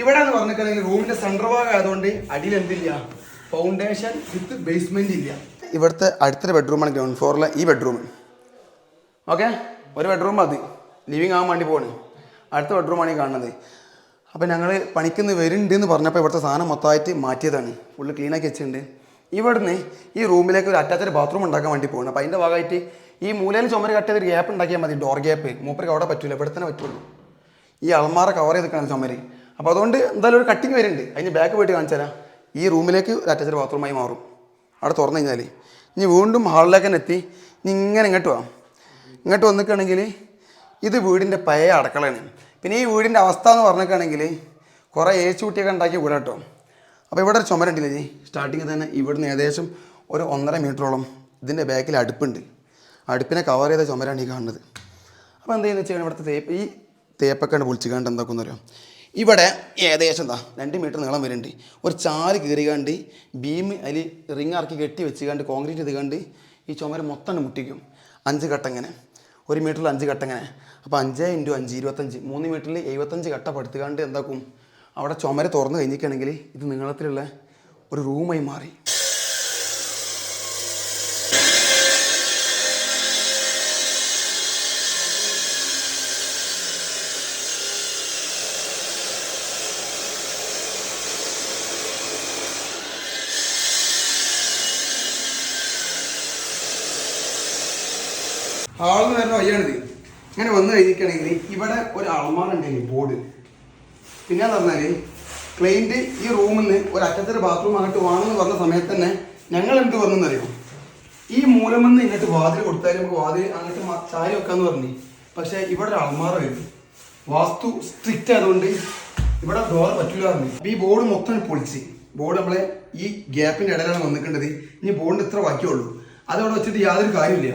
ഇവിടെ എന്ന് പറഞ്ഞിട്ടുണ്ടെങ്കിൽ റൂമിന്റെ സെൻട്രൽ ഭാഗം ആയതുകൊണ്ട് അടിയിൽ എന്തില്ല? ഫൗണ്ടേഷൻ വിത്ത് ബേസ്മെന്റ് ഇല്ല. ഇവിടുത്തെ അടുത്തൊരു ബെഡ്റൂമാണ് ഗ്രൗണ്ട് ഫ്ലോറിലെ ഈ ബെഡ്റൂം ഓക്കെ ഒരു ബെഡ്റൂം മതി. ലിവിങ് ആവാൻ വേണ്ടി പോകണ് അടുത്ത ബെഡ്റൂമാണ് ഈ കാണുന്നത്. അപ്പോൾ ഞങ്ങൾ പണിക്കുന്ന വരുന്നുണ്ട് എന്ന് പറഞ്ഞപ്പോൾ ഇവിടുത്തെ സാധനം മൊത്തമായിട്ട് മാറ്റിയതാണ്. ഫുള്ള് ക്ലീനാക്കി വെച്ചിട്ടുണ്ട്. ഇവിടുന്ന് ഈ റൂമിലേക്ക് ഒരു അറ്റാച്ച്ഡ് ബാത്റൂം ഉണ്ടാക്കാൻ വേണ്ടി പോകണം അപ്പോൾ അതിന്റെ ഭാഗമായിട്ട് ഈ മൂലയിൽ ചുമര് കട്ട് ചെയ്തൊരു ഗ്യാപ്പ് ഉണ്ടാക്കിയാൽ മതി. ഡോർ ഗ്യാപ്പ് മൂപ്പർക്ക് അവിടെ പറ്റില്ല ഇവിടെ തന്നെ പറ്റുള്ളൂ. ഈ അൾമാറ കവർ ചെയ്ത് നിൽക്കണം ചുമര്. അപ്പോൾ അതുകൊണ്ട് എന്തായാലും ഒരു കട്ടിങ് വരുന്നുണ്ട്. അതിന് ബാക്ക് പോയിട്ട് കാണിച്ചാലാ ഈ റൂമിലേക്ക് ഒരു അറ്റാച്ച്ഡ് ബാത്റൂമായി മാറും. അവിടെ തുറന്നു കഴിഞ്ഞാൽ ഇനി വീണ്ടും ഹാളിലേക്ക് തന്നെ എത്തി. ഇനി ഇങ്ങനെ ഇങ്ങോട്ട് വാ. ഇങ്ങോട്ട് വന്നിക്കുകയാണെങ്കിൽ ഇത് വീടിന്റെ പഴയ അടക്കളയാണ്. പിന്നെ ഈ വീടിന്റെ അവസ്ഥ എന്ന് പറഞ്ഞിട്ടാണെങ്കിൽ കുറേ ഏച്ചുകുട്ടിയൊക്കെ ഉണ്ടാക്കിയ വീട് കേട്ടോ. അപ്പോൾ ഇവിടെ ഒരു ചുമരുണ്ടില്ലേ ജി സ്റ്റാർട്ടിങ്ങിൽ തന്നെ ഇവിടുന്ന് ഏകദേശം ഒരു ഒന്നര മീറ്ററോളം ഇതിന്റെ ബാക്കിൽ അടുപ്പുണ്ട്. അടുപ്പിനെ കവർ ചെയ്ത ചുമരാണ് ഈ കാണുന്നത്. അപ്പോൾ എന്താ ചെയ്യുന്നത് വെച്ചാൽ ഇവിടുത്തെ തേപ്പ് ഈ തേപ്പൊക്കെ പൊളിച്ചു കണ്ട് എന്താക്കുന്ന അറിയാം? ഇവിടെ ഏകദേശം എന്താ രണ്ട് മീറ്റർ നീളം വരുന്നുണ്ട്. ഒരു ചാൽ കീറികാണ്ട് ബീം അതിൽ റിങ് ഇറക്കി കെട്ടി വെച്ച് കണ്ട് കോൺക്രീറ്റ് ചെയ്ത് കണ്ട് ഈ ചുമര മൊത്തം മുട്ടിക്കും. അഞ്ച് കട്ടങ്ങനെ ഒരു മീറ്ററിൽ അഞ്ച് കട്ടങ്ങനെ അപ്പോൾ അഞ്ച് ഇന്റു അഞ്ച് ഇരുപത്തഞ്ച്. മൂന്ന് മീറ്ററിൽ എഴുപത്തഞ്ച് കട്ട പടുത്തുകാണ്ട് എന്താക്കും? അവിടെ ചുമര തുറന്നു കഴിഞ്ഞിരിക്കുകയാണെങ്കിൽ ഇത് നീളത്തിലുള്ള ഒരു റൂമായി മാറി. ഹാളിൽ വരുന്ന വയ്യാണിത് ഇങ്ങനെ വന്നു കഴിഞ്ഞിരിക്കുകയാണെങ്കിൽ ഇവിടെ ഒരു അളമാറുണ്ട് ബോർഡ് പിന്നെ പറഞ്ഞാൽ ക്ലൈന്റ് ഈ റൂമിൽ നിന്ന് ഒരു അറ്റത്തൊരു ബാത്റൂം അങ്ങോട്ട് വേണമെന്ന് പറഞ്ഞ സമയത്ത് തന്നെ ഞങ്ങൾ എന്ത് പറഞ്ഞെന്നറിയോ ഈ മൂലമെന്ന് ഇങ്ങോട്ട് വാതിൽ കൊടുത്താൽ നമുക്ക് വാതിൽ അങ്ങോട്ട് ചായ വെക്കാന്ന് പറഞ്ഞു. പക്ഷെ ഇവിടെ ഒരു അൾമാറ വരും. വാസ്തു സ്ട്രിക്റ്റ് ആയതുകൊണ്ട് ഇവിടെ ഡോർ പറ്റൂല പറഞ്ഞു. ഈ ബോർഡ് മൊത്തം പൊളിച്ച്. ബോർഡ് നമ്മളെ ഈ ഗ്യാപ്പിന്റെ ഇടയിലാണ് വന്നിട്ടുണ്ടത് ഇനി ബോർഡിന് ഇത്ര ബാക്കിയുള്ളൂ അതവിടെ വെച്ചിട്ട് യാതൊരു കാര്യമില്ല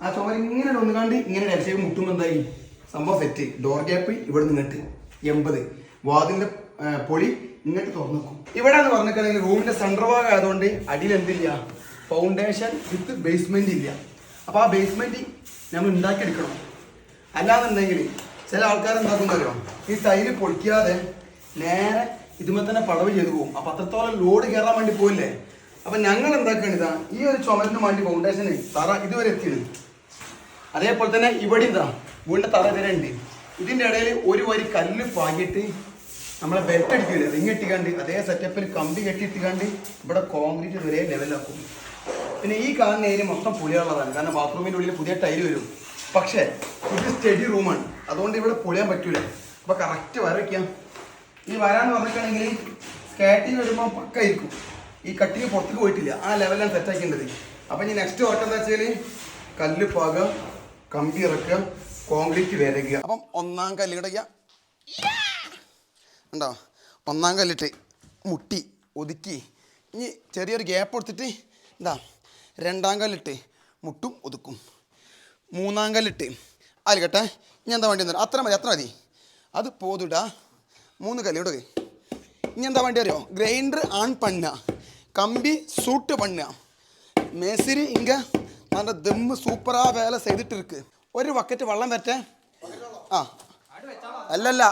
ആ ചുമര് ഇങ്ങനെ ഒന്നുകാണ്ട് ഇങ്ങനെ ഇടത്തേക്ക് മുട്ടുമ്പോൾ എന്തായി? സംഭവം സെറ്റ് ഡോർ ഗ്യാപ്പ് ഇവിടെ നിന്നിട്ട് എൺപത്. വാതിലിന്റെ പൊളി ഇങ്ങോട്ട് തുറന്നു നോക്കും ഇവിടെ എന്ന് പറഞ്ഞിട്ടുണ്ടെങ്കിൽ റൂമിന്റെ സെൻട്രൽ ഭാഗം ആയതുകൊണ്ട് അടിയിൽ എന്തില്ല? ഫൗണ്ടേഷൻ വിത്ത് ബേസ്മെന്റ് ഇല്ല. അപ്പൊ ആ ബേസ്മെന്റ് നമ്മൾ ഉണ്ടാക്കിയെടുക്കണം. അല്ലാന്നുണ്ടെങ്കിൽ ചില ആൾക്കാർ എന്താക്കുന്നറിയോ ഈ ടൈൽ പൊളിക്കാതെ നേരെ ഇതുമേ തന്നെ പടവ് ചെയ്തു പോകും അപ്പൊ അത്രത്തോളം ലോഡ് കയറാൻ വേണ്ടി പോയില്ലേ അപ്പൊ ഞങ്ങൾ എന്താക്കേണ്ടതാണ് ഈ ഒരു ചുമരിന് വേണ്ടി ഫൗണ്ടേഷന് തറ ഇതുവരെ എത്തിയത് അതേപോലെ തന്നെ ഇവിടെ ഇതാ വീണ്ടും തറ ഇതിന്റെ ഇടയിൽ ഒരു വരി കല്ല് പാകിയിട്ട് നമ്മളെ ബെൽറ്റ് അടിക്കില്ല റിങ് ഇട്ടിക്കാണ്ട് അതേ സെറ്റപ്പിൽ കമ്പി കെട്ടിയിട്ടിക്കാണ്ട് ഇവിടെ കോൺക്രീറ്റ് ഒരേ ലെവലാക്കും പിന്നെ ഈ കാണുന്ന ഏരിയ മൊത്തം പുളിയുള്ളതാണ് കാരണം ബാത്റൂമിന്റെ ഉള്ളിൽ പുതിയ ടൈൽ വരും. പക്ഷേ ഇത് സ്റ്റഡി റൂമാണ് അതുകൊണ്ട് ഇവിടെ പുളിയാൻ പറ്റൂല. അപ്പൊ കറക്റ്റ് വരയ്ക്കാം ഈ വരാന്ന് പറഞ്ഞിട്ടുണ്ടെങ്കിൽ കാറ്റിങ് വരുമ്പോൾ പക്കായിരിക്കും ഈ കട്ടിങ് പുറത്തേക്ക് പോയിട്ടില്ല. ആ ലെവലാണ് സെറ്റാക്കേണ്ടത് അപ്പൊ ഇനി നെക്സ്റ്റ് വർക്ക് എന്താ വെച്ചാൽ കല്ല് പാകുക കമ്പി ഇറക്കുക കോൺക്രീറ്റ് വരയ്ക്കുക. അപ്പം ഒന്നാം കല്ലിടുക ഉണ്ടോ ഒന്നാം കല്ലിട്ട് മുട്ടി ഒതുക്കി. ഇനി ചെറിയൊരു ഗ്യാപ്പ് എടുത്തിട്ട് എന്താ രണ്ടാം കല്ലിട്ട് മുട്ടും ഒതുക്കും. മൂന്നാം കല്ലിട്ട് അതിൽ കേട്ടെ? ഇനി എന്താ വേണ്ടി അത്ര മതി അത്ര മതി. അത് പോതുടാ. മൂന്ന് കല്ലിടുക ഇനി എന്താ വേണ്ടി അറിയോ ഗ്രൈൻഡർ ആൺ പണ്ണ കമ്പി സൂട്ട് പണ്ണ മേസിരി ഇങ്ക அந்த தெம்மு സൂപ്പറാ വേല செய்துட்டு ഒരു വക്കറ്റ് വെള്ളം വരട്ടെ? ആ. അല്ലല്ല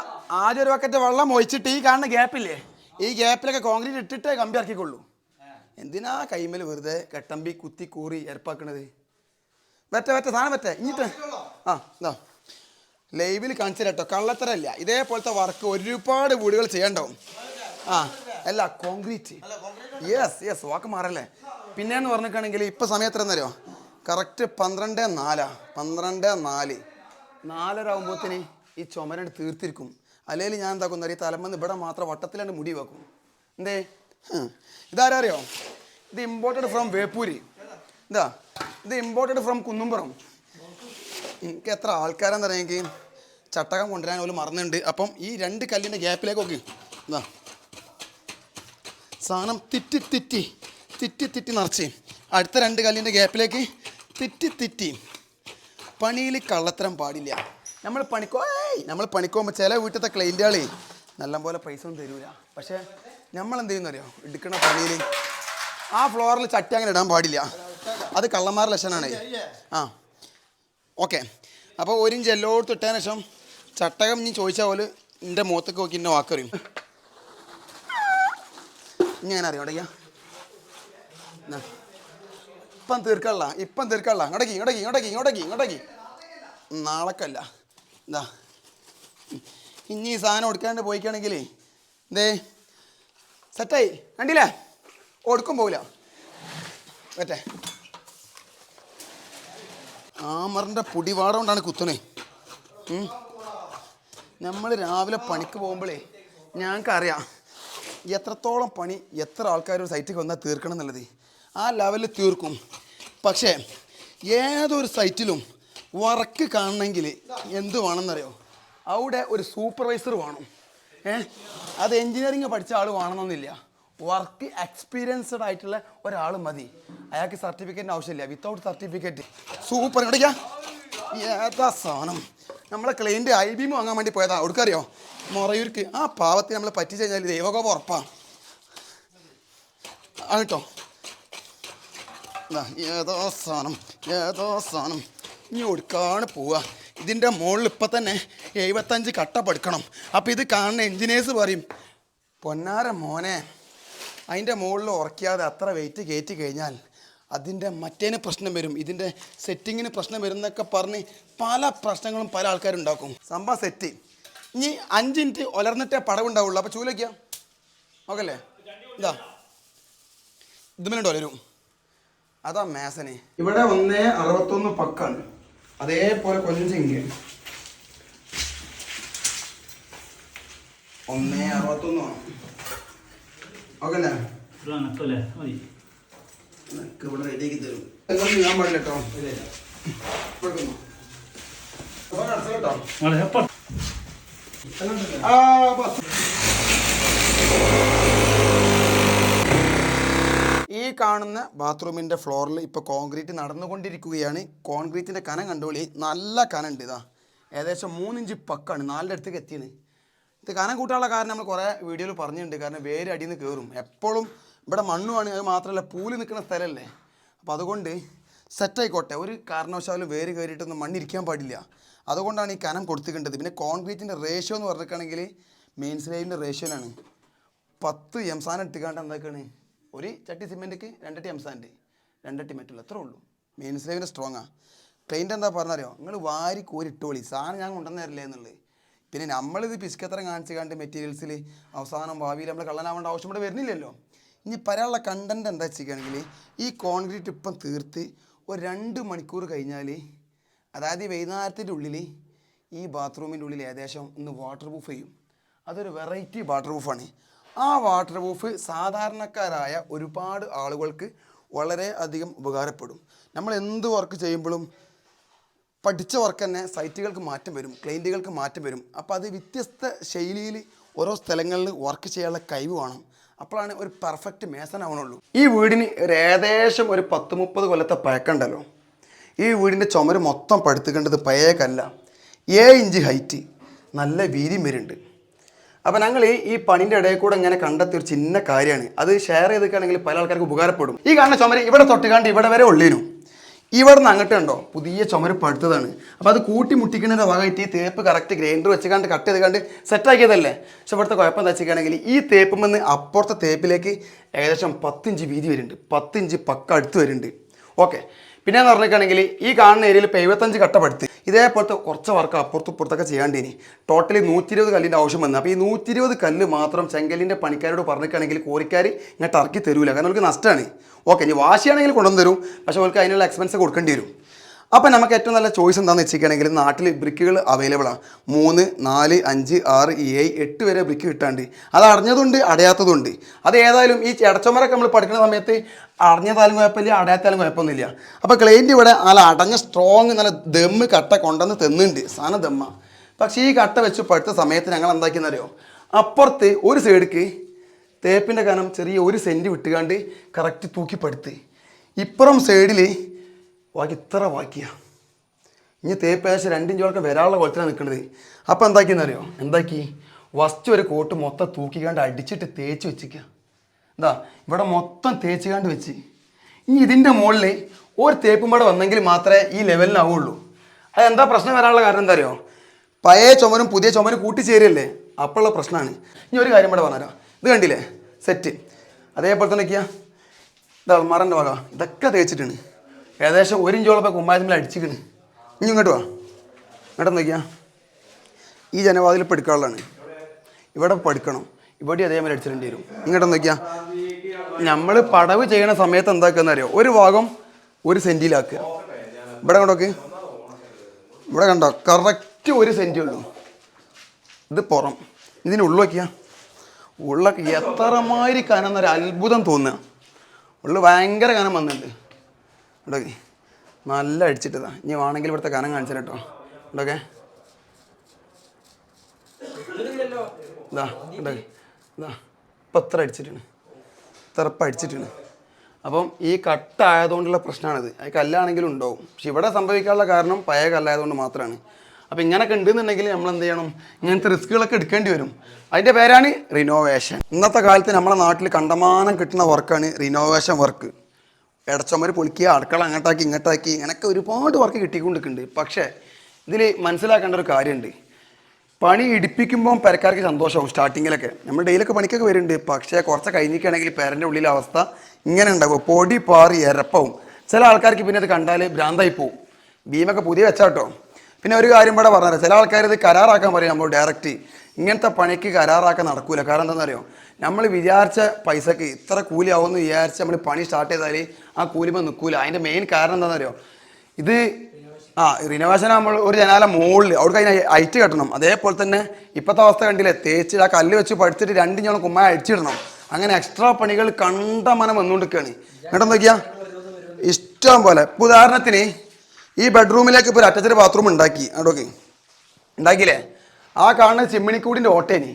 ആദ്യം ഒരു വക്കറ്റ് വെള്ളം ഒഴിച്ചിട്ട് ഈ കാണുന്ന ഗ്യാപ്പില്ലേ ഈ ഗ്യാപ്പിലൊക്കെ കോൺക്രീറ്റ് ഇട്ടിട്ടേ കമ്പി ഇറക്കിക്കൊള്ളൂ. എന്തിനാ കൈമേൽ വെറുതെ കെട്ടമ്പി കുത്തി കൂറി ഏർപ്പാക്കണത് വെറ്റ വെറ്റ സാധനം വെറ്റേ ഇനിട്ട് ആ എന്താ ലൈവിൽ കാണിച്ചു കേട്ടോ കള്ളത്തരല്ല. ഇതേപോലത്തെ വർക്ക് ഒരുപാട് വീടുകൾ ചെയ്യണ്ടാവും. ആ അല്ല കോൺക്രീറ്റ് യെസ് യെസ് വാക്ക് മാറല്ലേ? പിന്നെയെന്ന് പറഞ്ഞിട്ടാണെങ്കിൽ ഇപ്പോൾ സമയം എത്ര എന്നറിയോ കറക്റ്റ് പന്ത്രണ്ട് നാലാ പന്ത്രണ്ട് നാല്. നാലരാകുമ്പോത്തിന് ഈ ചുമരണ്ട് തീർത്തിരിക്കും. അല്ലെങ്കിൽ ഞാൻ എന്താക്കും അറിയാം? തലമെന്ന് ഇവിടെ മാത്രം വട്ടത്തിലാണ്ട് മുടി വെക്കും. എന്തേ. ഇതാരാ ഇത് ഇമ്പോർട്ടഡ് ഫ്രം വേപ്പൂരി എന്താ ഇത് ഇമ്പോർട്ടഡ് ഫ്രം കുന്നുംപുറം. എനിക്ക് എത്ര ആൾക്കാരാന്ന് പറയുമെങ്കിൽ ചട്ടകം കൊണ്ടുവരാൻ പോലും മറന്നുണ്ട്. അപ്പം ഈ രണ്ട് കല്ലിന്റെ ഗ്യാപ്പിലേക്ക് നോക്കി. എന്താ സാധനം തിറ്റി തിറ്റി തിറ്റി തിറ്റി നിറച്ച്. അടുത്ത രണ്ട് കല്ലിന്റെ ഗ്യാപ്പിലേക്ക് തിറ്റി തെറ്റി. പണിയിൽ കള്ളത്തരം പാടില്ല. നമ്മൾ പണിക്കോ നമ്മൾ പണിക്കോമ്പോൾ ചില വീട്ടിലത്തെ ക്ലൈന്റുകളെ നല്ലപോലെ പൈസ ഒന്നും തരൂല. പക്ഷേ നമ്മൾ എന്ത് ചെയ്യുന്നറിയോ എടുക്കണ പണിയിൽ ആ ഫ്ലോറിൽ ചട്ടി അങ്ങനെ ഇടാൻ പാടില്ല. അത് കള്ളന്മാർ ലക്ഷണമാണ് ആ. ഓക്കെ. അപ്പോൾ ഒരു ഇഞ്ച് എല്ലായിടത്തും ഇട്ടതിന് ശേഷം ചട്ടകം ഇനി ചോദിച്ച പോലെ എന്റെ മുഖത്തൊക്കെ നോക്കി എന്നെ വാക്കറിയും ഇനി അങ്ങനെ അറിയാം? ഇപ്പം തീർക്കള്ള ഇപ്പം തീർക്കള്ള ഇങ്ങോട്ടേക്ക് ഇങ്ങോട്ടേക്ക് ഇങ്ങോട്ടേക്ക് ഇങ്ങോട്ടേക്ക് ഇങ്ങോട്ടേക്ക്. നാളക്കല്ല. എന്താ ഇനി ഈ സാധനം എടുക്കാണ്ട് പോയിക്കാണെങ്കിലേ എന്തേ സെറ്റായി. കണ്ടില്ലേ? ഒടുക്കും പോകില്ല പറ്റേ ആമറിന്റെ പുടിവാടം കൊണ്ടാണ് കുത്തണേ നമ്മൾ രാവിലെ പണിക്ക് പോകുമ്പോഴേ ഞങ്ങൾക്കറിയാം എത്രത്തോളം പണി എത്ര ആൾക്കാർ സൈറ്റിൽ വന്നാൽ തീർക്കണം എന്നുള്ളത്. ആ ലെവലിൽ തീർക്കും. പക്ഷേ ഏതൊരു സൈറ്റിലും വർക്ക് കാണണമെങ്കിൽ എന്ത് വേണമെന്നറിയോ? അവിടെ ഒരു സൂപ്പർവൈസർ വേണം. ഏ? അത് എൻജിനീയറിങ് പഠിച്ച ആൾ വേണമെന്നൊന്നുമില്ല വർക്ക് എക്സ്പീരിയൻസ്ഡ് ആയിട്ടുള്ള ഒരാൾ മതി. അയാൾക്ക് സർട്ടിഫിക്കറ്റിന് ആവശ്യമില്ല. വിത്തൗട്ട് സർട്ടിഫിക്കറ്റ് സൂപ്പർ കിടക്കാം ഏതാ സാധനം? നമ്മളെ ക്ലൈന്റ് ഐ ബി വാങ്ങാൻ വേണ്ടി പോയതാ. അവിടേക്കറിയോ? മൊറയൂർക്ക്. ആ പാവത്തിന് നമ്മളെ പറ്റിച്ചു കഴിഞ്ഞാൽ ദൈവകോപം ഉറപ്പാണ് ആ കേട്ടോ? ഏതോ സാധനം ഏതോ സാധനം ഇനി ഒടുക്കാണ് പോവുക. ഇതിന്റെ മുകളിൽ ഇപ്പം തന്നെ എഴുപത്തഞ്ച് കട്ട പടുക്കണം അപ്പോൾ ഇത് കാണുന്ന എൻജിനീയേഴ്സ് പറയും പൊന്നാര മോനെ അതിന്റെ മുകളിൽ ഉറക്കിയാതെ അത്ര വെയിറ്റ് കയറ്റി കഴിഞ്ഞാൽ അതിന്റെ മറ്റേന് പ്രശ്നം വരും. ഇതിന്റെ സെറ്റിങ്ങിന് പ്രശ്നം വരും എന്നൊക്കെ പറഞ്ഞ് പല പ്രശ്നങ്ങളും പല ആൾക്കാരും ഉണ്ടാക്കും സംഭവം സെറ്റ് ഇനി അഞ്ച് മിനിറ്റ് ഒലർന്നിട്ടേ പടവുണ്ടാവുള്ളൂ. അപ്പോൾ ചൂലയ്ക്കാം ഓക്കല്ലേ ഇതാ. ഇതുമല്ലുണ്ട് ഒലരും. അതാ മേസനെ ഇവിടെ ഒന്നേ അറുപത്തൊന്ന് പക്കാണ്. അതേപോലെ കൊഞ്ചെങ്കിൽ ഒന്നേ അറുപത്തൊന്ന് ഓക്കെ അല്ലേ ഇവിടെ റെഡിയാക്കി തരും. ഞാൻ പാടില്ല കേട്ടോ. കേട്ടോ. ആ, ബസ്. ഈ കാണുന്ന ബാത്റൂമിന്റെ ഫ്ലോറിൽ ഇപ്പോൾ കോൺക്രീറ്റ് നടന്നുകൊണ്ടിരിക്കുകയാണ്. കോൺക്രീറ്റിന്റെ കനം കണ്ടോളി നല്ല കനമുണ്ട് ഇതാ. ഏകദേശം മൂന്നിഞ്ച് പക്കാണ്. നാലിന്റെ അടുത്തേക്ക് എത്തിയാണ്. ഇത് കനം കൂട്ടാനുള്ള കാരണം നമ്മൾ കുറേ വീഡിയോയിൽ പറഞ്ഞിട്ടുണ്ട്. കാരണം വേര് അടിയിൽ നിന്ന് കയറും. എപ്പോഴും ഇവിടെ മണ്ണുമാണ്. അത് മാത്രമല്ല പൂൽ നിൽക്കുന്ന സ്ഥലമല്ലേ? അപ്പോൾ അതുകൊണ്ട് സെറ്റായിക്കോട്ടെ ഒരു കാരണവശാലും വേര് കയറിയിട്ടൊന്നും മണ്ണിരിക്കാൻ പാടില്ല. അതുകൊണ്ടാണ് ഈ കനം കൊടുത്തിക്കേണ്ടത് പിന്നെ കോൺക്രീറ്റിന്റെ റേഷ്യോ എന്ന് പറഞ്ഞിട്ടാണെങ്കിൽ മെയിൻ സ്ലൈഡിന്റെ റേഷ്യോയിലാണ് പത്ത് എംസാൻ എടുത്തിക്കാണ്ട് എന്താക്കാണ് ഒരു ചട്ടി സിമെന്റിക്ക് രണ്ടട്ടി എംസാന്റെ രണ്ടട്ടി മെറ്റൽ അത്രേ ഉള്ളൂ. മെയിൻ സ്ട്രോങ് സ്ട്രോങ്ങാണ് പെയിന്റ് എന്താ പറഞ്ഞറിയോ? നിങ്ങൾ വാരി കോരി ഇട്ടോളി സാധനം ഞാൻ കൊണ്ടുവന്ന് തരില്ലേ എന്നുള്ളത്. പിന്നെ നമ്മളിത് പിസ്കത്തരം കാണിച്ച് കണ്ട് മെറ്റീരിയൽസിൽ അവസാനം ഭാവിയിൽ നമ്മൾ കള്ളനാവേണ്ട ആവശ്യം ഇവിടെ വരുന്നില്ലല്ലോ. ഇനി പറയാനുള്ള കണ്ടന്റ് എന്താ വെച്ചിരിക്കുകയാണെങ്കിൽ ഈ കോൺക്രീറ്റ് ഇപ്പം തീർത്ത് ഒരു രണ്ട് മണിക്കൂർ കഴിഞ്ഞാൽ അതായത് വൈകുന്നേരത്തിന്റെ ഉള്ളിൽ ഈ ബാത്റൂമിന്റെ ഉള്ളിൽ ഏകദേശം ഒന്ന് വാട്ടർ പ്രൂഫ് ചെയ്യും. അതൊരു വെറൈറ്റി വാട്ടർ പ്രൂഫാണ് ആ വാട്ടർ പ്രൂഫ് സാധാരണക്കാരായ ഒരുപാട് ആളുകൾക്ക് വളരെ അധികം ഉപകാരപ്പെടും. നമ്മൾ എന്ത് വർക്ക് ചെയ്യുമ്പോഴും പഠിച്ച വർക്ക് തന്നെ സൈറ്റുകൾക്ക് മാറ്റം വരും ക്ലൈന്റുകൾക്ക് മാറ്റം വരും. അപ്പോൾ അത് വ്യത്യസ്ത ശൈലിയിൽ ഓരോ സ്ഥലങ്ങളിൽ വർക്ക് ചെയ്യാനുള്ള കഴിവ് വേണം. അപ്പോഴാണ് ഒരു പെർഫെക്റ്റ് മേസൺ ആവണുള്ളൂ. ഈ വീടിന് ഒരു ഏകദേശം ഒരു പത്ത് മുപ്പത് കൊല്ലത്തെ പഴക്കമുണ്ടല്ലോ. ഈ വീടിന്റെ ചുമര് മൊത്തം പടുത്തുക്കേണ്ടത് പഴയ ഏഴ് ഇഞ്ച് ഹൈറ്റ് നല്ല വീതിയും വരുന്നുണ്ട്. അപ്പോൾ ഞങ്ങൾ ഈ പണിന്റെ ഇടയിൽ കൂടെ ഇങ്ങനെ കണ്ടെത്തിയ ഒരു ചിന്ന കാര്യമാണ്. അത് ഷെയർ ചെയ്തിട്ടാണെങ്കിൽ പല ആൾക്കാർക്ക് ഉപകാരപ്പെടും. ഈ കാണുന്ന ചുമര് ഇവിടെ തൊട്ടുകാണ്ട് ഇവിടെ വരെ ഉള്ളേനു. ഇവിടെ നിന്ന് അങ്ങോട്ട് ഉണ്ടോ പുതിയ ചുമര് പടുത്തതാണ് അപ്പോൾ അത് കൂട്ടി മുട്ടിക്കുന്നതിന്റെ ഭാഗമായിട്ട് ഈ തേപ്പ് കറക്റ്റ് ഗ്രൈൻഡർ വെച്ച് കണ്ട് കട്ട് ചെയ്ത് കണ്ട് സെറ്റാക്കിയതല്ലേ പക്ഷെ ഇവിടുത്തെ കുഴപ്പം എന്താ വെച്ചിട്ടുണ്ടെങ്കിൽ ഈ തേപ്പ് നിന്ന് അപ്പുറത്തെ തേപ്പിലേക്ക് ഏകദേശം പത്തിഞ്ച് വീതി വരുന്നുണ്ട്. പത്തിഞ്ച് പക്ക അടുത്ത് വരുന്നുണ്ട്. ഓക്കെ പിന്നെ എന്ന് പറഞ്ഞിട്ടുണ്ടെങ്കിൽ ഈ കാണുന്ന ഏരിയയിൽ ഇപ്പോൾ എഴുപത്തഞ്ച് കട്ടപ്പെടുത്തി പടുത്ത് ഇതേപോലത്തെ കുറച്ച് വർക്ക് അപ്പുറത്ത് ഇപ്പുറത്തൊക്കെ ചെയ്യാണ്ടേനി. ടോട്ടലി നൂറ്റി ഇരുപത് കല്ലിന്റെ ആവശ്യം വന്നു. അപ്പോൾ ഈ നൂറ്റി ഇരുപത് കല്ല് മാത്രം ചെങ്കലിന്റെ പണിക്കാരോട് പറഞ്ഞിട്ടാണെങ്കിൽ കോരിക്കാർ ഇങ്ങോട്ട് ഇറക്കി തരൂല. കാരണം അവർക്ക് നഷ്ടമാണ് ഓക്കെ ഇനി വാശിയാണെങ്കിൽ കൊണ്ടുവന്ന് തരും. പക്ഷേ അവർക്ക് അതിനുള്ള എക്സ്പെൻസ് കൊടുക്കേണ്ടി വരും. അപ്പോൾ നമുക്ക് ഏറ്റവും നല്ല ചോയ്സ് എന്താണെന്ന് വെച്ചിരിക്കുകയാണെങ്കിൽ നാട്ടിൽ ബ്രിക്കുകൾ അവൈലബിൾ ആണ് മൂന്ന് നാല് അഞ്ച് ആറ് ഏഴ് എട്ട് വരെ ബ്രിക്ക് കിട്ടാണ്ട്. അത് അടഞ്ഞതുണ്ട് അടയാത്തതുണ്ട്. അത് ഏതായാലും ഈ ഇടച്ചമരൊക്കെ നമ്മൾ പഠിക്കുന്ന സമയത്ത് അടഞ്ഞതാലും കുഴപ്പമില്ല അടയാത്താലും കുഴപ്പമൊന്നുമില്ല. അപ്പോൾ ക്ലൈന്റ് ഇവിടെ നല്ല അടഞ്ഞ സ്ട്രോങ് നല്ല ദമ്മ് കട്ട കൊണ്ടുവന്ന് തെന്നുണ്ട്. സാധനം ദമ്മ. പക്ഷേ ഈ കട്ട വെച്ച് പഠിത്ത സമയത്ത് ഞങ്ങൾ എന്താക്കിയെന്നറിയോ? അപ്പുറത്ത് ഒരു സൈഡിക്ക് തേപ്പിന്റെ കനം ചെറിയ ഒരു സെന്റ് വിട്ടുകാണ്ട് കറക്റ്റ് തൂക്കി പടുത്ത് ഇപ്പുറം സൈഡിൽ ബാക്കി ഇത്ര ബാക്കിയാ ഇനി തേപ്പേശ രണ്ടും ചോർക്കും വരാനുള്ള കുളത്തിലാണ് നിൽക്കുന്നത് അപ്പോൾ എന്താക്കിയെന്നറിയോ? എന്താക്കി? വസ്റ്റ് ഒരു കോട്ട് മൊത്തം തൂക്കിക്കാണ്ട് അടിച്ചിട്ട് തേച്ച് വെച്ചിക്ക. എന്താ ഇവിടെ മൊത്തം തേച്ചുകാണ്ട് വെച്ച്. ഇനി ഇതിന്റെ മുകളിൽ ഒരു തേപ്പും പാടെ വന്നെങ്കിൽ മാത്രമേ ഈ ലെവലിനാവുള്ളൂ. അതെന്താ പ്രശ്നം വരാനുള്ള കാരണം എന്താ അറിയോ പഴയ ചുമരും പുതിയ ചുമരും കൂട്ടിച്ചേരല്ലേ? അപ്പോഴുള്ള പ്രശ്നമാണ് ഇനി ഒരു കാര്യം കൂടെ പറഞ്ഞുതരാം. ഇത് കണ്ടില്ലേ? സെറ്റ് അതേപോലെ തന്നെ ഒക്കെയാ ഇത് അൾമാറന്റെ ഭാഗം ഇതൊക്കെ തേച്ചിട്ടാണ്. ഏകദേശം ഒരു ഇഞ്ചോളപ്പം കുമ്മായത്തിൽ അടിച്ചിക്കണ് ഇനി ഇങ്ങോട്ട് വാ. ഇങ്ങോട്ട് നോക്കിയാ. ഈ ജനവാതിൽ ഇപ്പോൾ ഇവിടെ പഠിക്കണം. ഇവിടെ അതേമാതിരി അടിച്ചിടേണ്ടി വരും. ഇങ്ങോട്ട് നോക്കിയാ. നമ്മൾ പടവ് ചെയ്യണ സമയത്ത് എന്താക്കുക അറിയോ? ഒരു ഭാഗം ഒരു സെന്റിലാക്കുക ഇവിടെ കണ്ടോക്ക് ഇവിടെ കണ്ടോ? കറക്റ്റ് ഒരു സെന്റേ ഉള്ളൂ. ഇത് പുറം. ഇതിന് ഉള്ളു നോക്കിയാ. ഉള്ളൊക്കെ എത്രമാതിരി കനം എന്നൊരു അത്ഭുതം തോന്നുക. ഉള്ളു ഭയങ്കര കനം വന്നിട്ടുണ്ട്. ഇവിടൊക്കെ നല്ല അടിച്ചിട്ടതാ. ഇനി വേണമെങ്കിൽ ഇവിടുത്തെ കനം കാണിച്ചു കേട്ടോ. ഇവിടൊക്കെ. ഇതാ ഇതാ ഇതാ ഇപ്പം എത്ര അടിച്ചിട്ടുണ്ട്. ഇത്ര അടിച്ചിട്ടുണ്ട്. അടിച്ചിട്ടാണ് അപ്പം ഈ കട്ടായതുകൊണ്ടുള്ള പ്രശ്നമാണിത്. അത് കല്ലാണെങ്കിലും ഉണ്ടാവും. പക്ഷെ ഇവിടെ സംഭവിക്കാനുള്ള കാരണം പഴയ കല്ലായതുകൊണ്ട് മാത്രമാണ്. അപ്പം ഇങ്ങനെയൊക്കെ ഉണ്ടെന്നുണ്ടെങ്കിൽ നമ്മൾ എന്ത് ചെയ്യണം? ഇങ്ങനത്തെ റിസ്കുകളൊക്കെ എടുക്കേണ്ടി വരും. അതിന്റെ പേരാണ് റിനോവേഷൻ. ഇന്നത്തെ കാലത്ത് നമ്മുടെ നാട്ടിൽ കണ്ടമാനം കിട്ടുന്ന വർക്കാണ് റിനോവേഷൻ വർക്ക് ഇടച്ചൊമര് പൊളിക്കുക അടുക്കള അങ്ങോട്ടാക്കി ഇങ്ങോട്ടാക്കി ഇങ്ങനെയൊക്കെ ഒരുപാട് വർക്ക് കിട്ടിക്കൊണ്ടിരിക്കുന്നുണ്ട്. പക്ഷേ ഇതിൽ മനസ്സിലാക്കേണ്ട ഒരു കാര്യമുണ്ട്. പണി ഇടിപ്പിക്കുമ്പോൾ പെരക്കാർക്ക് സന്തോഷമാവും സ്റ്റാർട്ടിങ്ങിലൊക്കെ നമ്മൾ ഡെയിലൊക്കെ പണിക്കൊക്കെ വരുന്നുണ്ട്. പക്ഷേ കുറച്ച് കഴിഞ്ഞിരിക്കുകയാണെങ്കിൽ പേരന്റെ ഉള്ളിലെ അവസ്ഥ ഇങ്ങനെ ഉണ്ടാവും. പൊടി പാറി എരപ്പവും. ചില ആൾക്കാർക്ക് പിന്നെ അത് കണ്ടാൽ ഭ്രാന്തായി പോവും. ഭീമൊക്കെ പുതിയ വെച്ചാട്ടോ പിന്നെ ഒരു കാര്യം ഇവിടെ പറഞ്ഞാൽ ചില ആൾക്കാർ ഇത് കരാറാക്കാൻ പറയും നമ്മൾ ഡയറക്റ്റ് ഇങ്ങനത്തെ പണിക്ക് കരാറാക്കാൻ നടക്കൂല. കാരണം എന്താണെന്നറിയോ? നമ്മൾ വിചാരിച്ച പൈസക്ക് ഇത്ര കൂലി കൂലിയാവുമെന്ന് വിചാരിച്ച് നമ്മൾ പണി സ്റ്റാർട്ട് ചെയ്താൽ ആ കൂലിമ നിൽക്കൂല അതിന്റെ മെയിൻ കാരണം എന്താണെന്നറിയോ ഇത് ആ റിനോവേഷൻ നമ്മൾ ഒരു ജനാല മുകളിൽ അവിടെ അതിന് ഹൈറ്റ് കെട്ടണം. അതേപോലെ തന്നെ ഇപ്പോഴത്തെ അവസ്ഥ കണ്ടില്ലേ? തേച്ച് ആ കല്ല് വെച്ച് പഠിച്ചിട്ട് രണ്ട് ഞങ്ങൾ കുമ്മ അടിച്ചിടണം. അങ്ങനെ എക്സ്ട്രാ പണികൾ കണ്ടമനം വന്നുകൊണ്ടിരിക്കുകയാണ് എന്നിട്ട് നോക്കിയാ ഇഷ്ടം പോലെ. ഇപ്പോൾ ഉദാഹരണത്തിന് ഈ ബെഡ്റൂമിലേക്ക് ഇപ്പോൾ ഒരു അറ്റച്ചഡ് ബാത്റൂം ഉണ്ടാക്കി. അവിടെയൊക്കെ ഉണ്ടാക്കിയില്ലേ? ആ കാണുന്ന ചിമ്മിണിക്കൂടിന്റെ ഓട്ടേനി.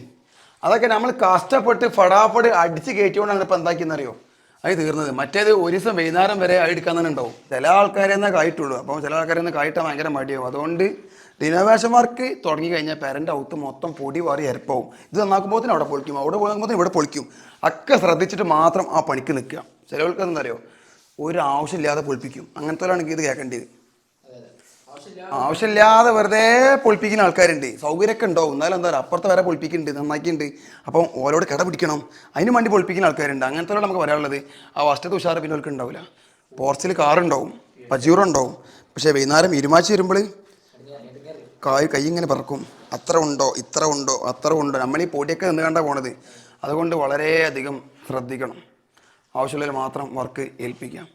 അതൊക്കെ നമ്മൾ കഷ്ടപ്പെട്ട് ഫടാഫട് അടിച്ച് കയറ്റിക്കൊണ്ടാണ് ഇപ്പോൾ എന്താക്കിയെന്നറിയോ? അത് തീർന്നത്. മറ്റേത് ഒരു ദിവസം വൈകുന്നേരം വരെ എടുക്കാൻ തന്നെ ഉണ്ടാവും. ചില ആൾക്കാരെ തന്നെ കായിട്ടുള്ളൂ. അപ്പോൾ ചില ആൾക്കാരെ തന്നെ കായിട്ടാൽ ഭയങ്കര മടിയാവും. അതുകൊണ്ട് റിനോവേഷൻ വർക്ക് തുടങ്ങി കഴിഞ്ഞാൽ പേരന്റെ ഔത്ത് മൊത്തം പൊടി വാറി എരപ്പാവും ഇത് നന്നാക്കുമ്പോൾ അവിടെ പൊളിക്കും. അവിടെ പോകുമ്പോൾ ഇവിടെ പൊളിക്കും. ഒക്കെ ശ്രദ്ധിച്ചിട്ട് മാത്രം ആ പണിക്ക് നിൽക്കുക. ചിലവർക്ക് എന്താ അറിയോ? ഒരു ആവശ്യമില്ലാതെ പൊളിപ്പിക്കും. അങ്ങനത്തെ ഇത് കേൾക്കേണ്ടത്. ആവശ്യമില്ലാതെ വെറുതെ പൊളിപ്പിക്കുന്ന ആൾക്കാരുണ്ട്. സൗകര്യമൊക്കെ ഉണ്ടോ എന്നാലും എന്താ പറയുക അപ്പുറത്ത് വരെ പൊളിപ്പിക്കുന്നുണ്ട് നന്നാക്കിയിട്ടുണ്ട്. അപ്പം ഓരോട് കട പിടിക്കണം. അതിന് വേണ്ടി പൊളിപ്പിക്കുന്ന ആൾക്കാരുണ്ട്. അങ്ങനത്തെ നമുക്ക് പറയാനുള്ളത്. ആ വസ്തുത ഉഷാറ് പിന്നെ അവർക്ക് ഉണ്ടാവില്ല പോർച്ചിൽ കാറുണ്ടാവും പജീറോ ഉണ്ടാവും പക്ഷേ വൈകുന്നേരം ഇരുമാച്ച് വരുമ്പോൾ കായ് കൈ ഇങ്ങനെ പറക്കും. അത്ര ഉണ്ടോ ഇത്ര ഉണ്ടോ അത്ര ഉണ്ടോ? നമ്മൾ ഈ പൊടിയൊക്കെ നിന്ന് കണ്ടാ പോണത്. അതുകൊണ്ട് വളരെയധികം ശ്രദ്ധിക്കണം. ആവശ്യമുള്ളവർ മാത്രം വർക്ക് ഏൽപ്പിക്കാം.